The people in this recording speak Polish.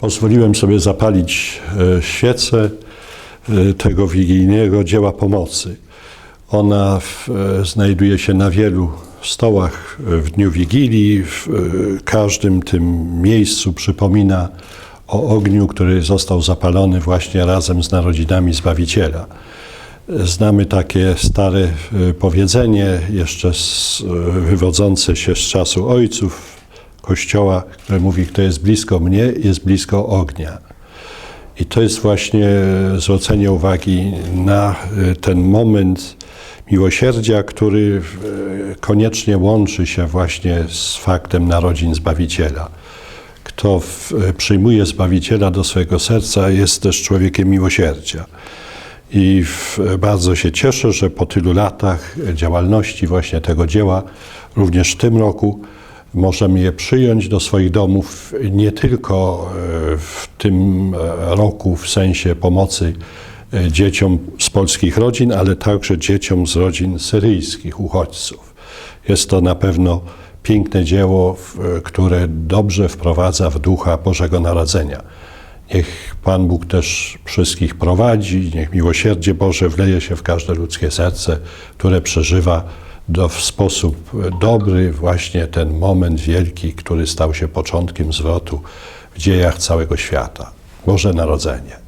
pozwoliłem sobie zapalić e, świecę e, tego wigilijnego dzieła pomocy. Ona w, e, znajduje się na wielu stołach w dniu Wigilii. W każdym tym miejscu przypomina o ogniu, który został zapalony właśnie razem z narodzinami Zbawiciela. Znamy takie stare powiedzenie, jeszcze z, wywodzące się z czasu ojców Kościoła, które mówi, kto jest blisko mnie, jest blisko ognia. I to jest właśnie zwrócenie uwagi na e, ten moment miłosierdzia, który e, koniecznie łączy się właśnie z faktem narodzin Zbawiciela. Kto e, przyjmuje Zbawiciela do swojego serca, jest też człowiekiem miłosierdzia. I bardzo się cieszę, że po tylu latach działalności właśnie tego dzieła, również w tym roku, możemy je przyjąć do swoich domów nie tylko e, w tym e, roku w sensie pomocy e, dzieciom z polskich rodzin, ale także dzieciom z rodzin syryjskich uchodźców. Jest to na pewno piękne dzieło, które dobrze wprowadza w ducha Bożego Narodzenia. Niech Pan Bóg też wszystkich prowadzi, niech miłosierdzie Boże wleje się w każde ludzkie serce, które przeżywa do, w sposób dobry właśnie ten moment wielki, który stał się początkiem zwrotu w dziejach całego świata. Boże Narodzenie.